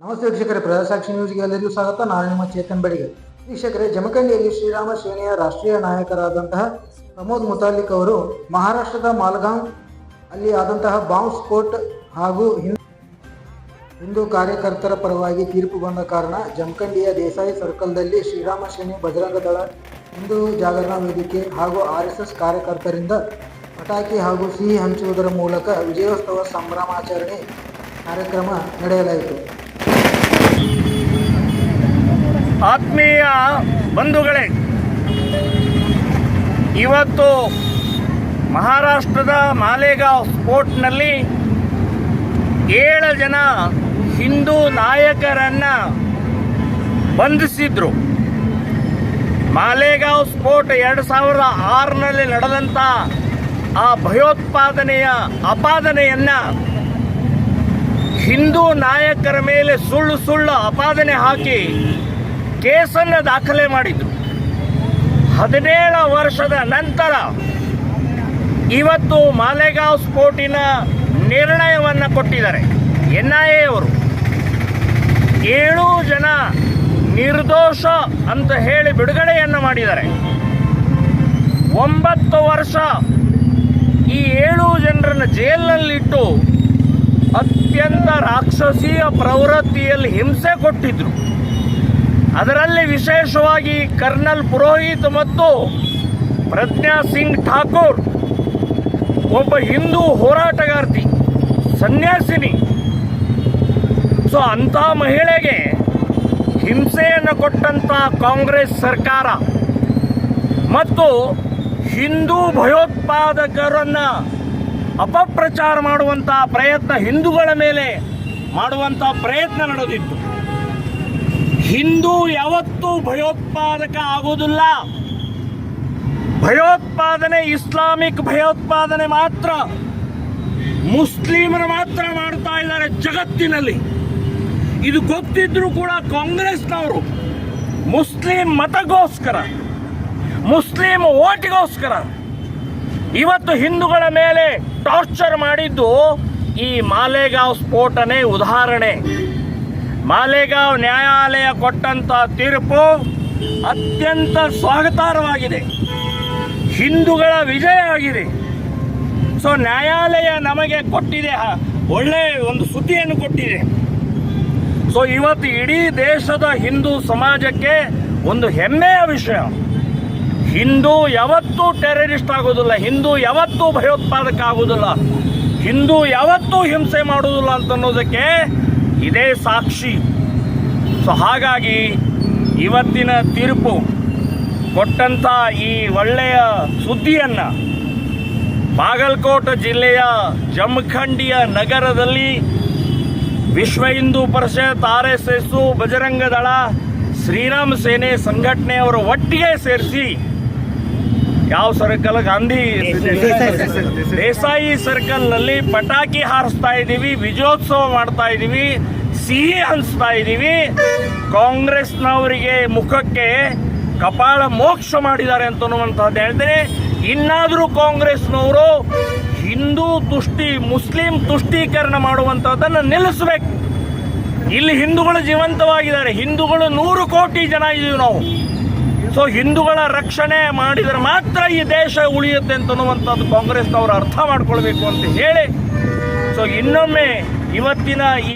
ನಮಸ್ತೆ ವೀಕ್ಷಕರೇ ಪ್ರಜಾಸಾಕ್ಷಿ ನ್ಯೂಸ್ಗೆ ಎಲ್ಲರಿಗೂ ಸ್ವಾಗತ. ನಾನು ನಿಮ್ಮ ಚೇತನ್ ಬೆಳಿಗ್ಗೆ ವೀಕ್ಷಕರೇ, ಜಮಖಂಡಿಯಲ್ಲಿ ಶ್ರೀರಾಮ ಸೇನೆಯ ರಾಷ್ಟ್ರೀಯ ನಾಯಕರಾದಂತಹ ಪ್ರಮೋದ್ ಮುತಾಲಿಕ್ ಅವರು ಮಹಾರಾಷ್ಟ್ರದ ಮಾಲ್ಗಾಂವ್ ಅಲ್ಲಿ ಆದಂತಹ ಬಾಂಬ್ ಸ್ಫೋಟ್ ಹಾಗೂ ಹಿಂದ್- ಹಿಂದೂ ಕಾರ್ಯಕರ್ತರ ಪರವಾಗಿ ತೀರ್ಪು ಬಂದ ಕಾರಣ ಜಮಖಂಡಿಯ ದೇಸಾಯಿ ಸರ್ಕಲ್ದಲ್ಲಿ ಶ್ರೀರಾಮ ಸೇನೆ ಬಜರಂಗ ದಳ, ಹಿಂದೂ ಜಾಗರಣ ವೇದಿಕೆ ಹಾಗೂ ಆರ್ ಎಸ್ ಎಸ್ ಕಾರ್ಯಕರ್ತರಿಂದ ಪಟಾಕಿ ಹಾಗೂ ಸಿಹಿ ಹಂಚುವುದರ ಮೂಲಕ ವಿಜಯೋತ್ಸವ ಸಂಭ್ರಮಾಚರಣೆ ಕಾರ್ಯಕ್ರಮ ನಡೆಯಲಾಯಿತು. ಆತ್ಮೀಯ ಬಂಧುಗಳೇ, ಇವತ್ತು ಮಹಾರಾಷ್ಟ್ರದ ಮಾಲೇಗಾಂವ್ ಸ್ಫೋಟ್ನಲ್ಲಿ ಏಳು ಜನ ಹಿಂದೂ ನಾಯಕರನ್ನು ಬಂಧಿಸಿದ್ರು. ಮಾಲೇಗಾಂವ್ ಸ್ಫೋಟ್ ಎರಡು ಸಾವಿರದ ಆರರಲ್ಲಿ ನಡೆದಂಥ ಆ ಭಯೋತ್ಪಾದನೆಯ ಅಪಾದನೆಯನ್ನು ಹಿಂದೂ ನಾಯಕರ ಮೇಲೆ ಸುಳ್ಳು ಸುಳ್ಳು ಅಪಾದನೆ ಹಾಕಿ ಕೇಸನ್ನು ದಾಖಲೆ ಮಾಡಿದ್ರು. ಹದಿನೇಳು ವರ್ಷದ ನಂತರ ಇವತ್ತು ಮಾಲೆಗಾಂವ್ ಸ್ಫೋಟಿನ ನಿರ್ಣಯವನ್ನು ಕೊಟ್ಟಿದ್ದಾರೆ. ಎನ್ ಐ ಎವರು ಏಳು ಜನ ನಿರ್ದೋಷ ಅಂತ ಹೇಳಿ ಬಿಡುಗಡೆಯನ್ನು ಮಾಡಿದ್ದಾರೆ. ಒಂಬತ್ತು ವರ್ಷ ಈ ಏಳು ಜನರನ್ನು ಜೈಲಿನಲ್ಲಿಟ್ಟು ಅತ್ಯಂತ ರಾಕ್ಷಸೀಯ ಪ್ರವೃತ್ತಿಯಲ್ಲಿ ಹಿಂಸೆ ಕೊಟ್ಟಿದ್ರು. ಅದರಲ್ಲಿ ವಿಶೇಷವಾಗಿ ಕರ್ನಲ್ ಪುರೋಹಿತ್ ಮತ್ತು ಪ್ರಜ್ಞಾ ಸಿಂಗ್ ಠಾಕೂರ್, ಒಬ್ಬ ಹಿಂದೂ ಹೋರಾಟಗಾರ್ತಿ, ಸನ್ಯಾಸಿನಿ. ಸೊ ಅಂಥ ಮಹಿಳೆಗೆ ಹಿಂಸೆಯನ್ನು ಕೊಟ್ಟಂಥ ಕಾಂಗ್ರೆಸ್ ಸರ್ಕಾರ ಮತ್ತು ಹಿಂದೂ ಭಯೋತ್ಪಾದಕರನ್ನು ಅಪಪ್ರಚಾರ ಮಾಡುವಂಥ ಪ್ರಯತ್ನ ಹಿಂದೂಗಳ ಮೇಲೆ ಮಾಡುವಂಥ ಪ್ರಯತ್ನ ನಡೆದಿತ್ತು. ಹಿಂದೂ ಯಾವತ್ತೂ ಭಯೋತ್ಪಾದಕ ಆಗುವುದಿಲ್ಲ. ಭಯೋತ್ಪಾದನೆ ಇಸ್ಲಾಮಿಕ್ ಭಯೋತ್ಪಾದನೆ ಮಾತ್ರ. ಮುಸ್ಲಿಮರು ಮಾತ್ರ ಮಾಡ್ತಾ ಇದ್ದಾರೆ ಜಗತ್ತಿನಲ್ಲಿ. ಇದು ಗೊತ್ತಿದ್ರೂ ಕೂಡ ಕಾಂಗ್ರೆಸ್ನವರು ಮುಸ್ಲಿಂ ಮತಗೋಸ್ಕರ, ಮುಸ್ಲಿಂ ಓಟಿಗೋಸ್ಕರ ಇವತ್ತು ಹಿಂದೂಗಳ ಮೇಲೆ ಟಾರ್ಚರ್ ಮಾಡಿದ್ದು ಈ ಮಾಲೇಗಾವ್ ಸ್ಫೋಟನೆ ಉದಾಹರಣೆ. ಮಾಲೇಗಾವ್ ನ್ಯಾಯಾಲಯ ಕೊಟ್ಟಂತ ತೀರ್ಪು ಅತ್ಯಂತ ಸ್ವಾಗತಾರ್ಹವಾಗಿದೆ. ಹಿಂದೂಗಳ ವಿಜಯ ಆಗಿದೆ. ಸೊ ನ್ಯಾಯಾಲಯ ನಮಗೆ ಕೊಟ್ಟಿದೆ ಒಳ್ಳೆ ಒಂದು ಸುದ್ದಿಯನ್ನು ಕೊಟ್ಟಿದೆ. ಸೊ ಇವತ್ತು ಇಡೀ ದೇಶದ ಹಿಂದೂ ಸಮಾಜಕ್ಕೆ ಒಂದು ಹೆಮ್ಮೆಯ ವಿಷಯ. ಹಿಂದೂ ಯಾವತ್ತೂ ಟೆರರಿಸ್ಟ್ ಆಗೋದಿಲ್ಲ, ಹಿಂದೂ ಯಾವತ್ತೂ ಭಯೋತ್ಪಾದಕ ಆಗೋದಿಲ್ಲ ಹಿಂದೂ ಯಾವತ್ತೂ ಹಿಂಸೆ ಮಾಡುವುದಿಲ್ಲ ಅಂತ ಅನ್ನೋದಕ್ಕೆ ಇದೇ ಸಾಕ್ಷಿ. ಸೊ ಹಾಗಾಗಿ ಇವತ್ತಿನ ತೀರ್ಪು ಕೊಟ್ಟಂಥ ಈ ಒಳ್ಳೆಯ ಸುದ್ದಿಯನ್ನು ಬಾಗಲಕೋಟೆ ಜಿಲ್ಲೆಯ ಜಮಖಂಡಿಯ ನಗರದಲ್ಲಿ Vishwa Hindu Parishad R S S Bajrang Dal, Sriram Sene ಸಂಘಟನೆಯವರು ಒಟ್ಟಿಗೆ ಸೇರಿಸಿ ಯಾವ ಸರ್ಕಲ್ ಗಾಂಧಿ ದೇಸಾಯಿ ಸರ್ಕಲ್. ನಲ್ಲಿ ಪಟಾಕಿ ಹಾರಿಸ್ತಾ ಇದ್ದೀವಿ ವಿಜಯೋತ್ಸವ ಮಾಡ್ತಾ ಇದ್ದೀವಿ ಸಿಹಿ ಹಂಚ್ತಾ ಇದ್ದೀವಿ. ಕಾಂಗ್ರೆಸ್ನವರಿಗೆ ಮುಖಕ್ಕೆ ಕಪಾಳ ಮೋಕ್ಷ ಮಾಡಿದ್ದಾರೆ ಅಂತ ಅನ್ನುವಂಥದ್ದು ಹೇಳ್ತೇನೆ. ಇನ್ನಾದರೂ ಕಾಂಗ್ರೆಸ್ನವರು ಹಿಂದೂ ತುಷ್ಟಿ ಮುಸ್ಲಿಂ ತುಷ್ಟೀಕರಣ ಮಾಡುವಂಥದ್ದನ್ನು ನಿಲ್ಲಿಸ್ಬೇಕು. ಇಲ್ಲಿ ಹಿಂದೂಗಳು ಜೀವಂತವಾಗಿದ್ದಾರೆ. ಹಿಂದೂಗಳು ನೂರು ಕೋಟಿ ಜನ ಇದ್ದೀವಿ ನಾವು. ಸೊ ಹಿಂದೂಗಳ ರಕ್ಷಣೆ ಮಾಡಿದರೆ ಮಾತ್ರ ಈ ದೇಶ ಉಳಿಯುತ್ತೆ ಅಂತ ಅನ್ನುವಂಥದ್ದು ಕಾಂಗ್ರೆಸ್ನವರು ಅರ್ಥ ಮಾಡ್ಕೊಳ್ಬೇಕು ಅಂತ ಹೇಳಿ. ಸೊ ಇನ್ನೊಮ್ಮೆ ಇವತ್ತಿನ ಈ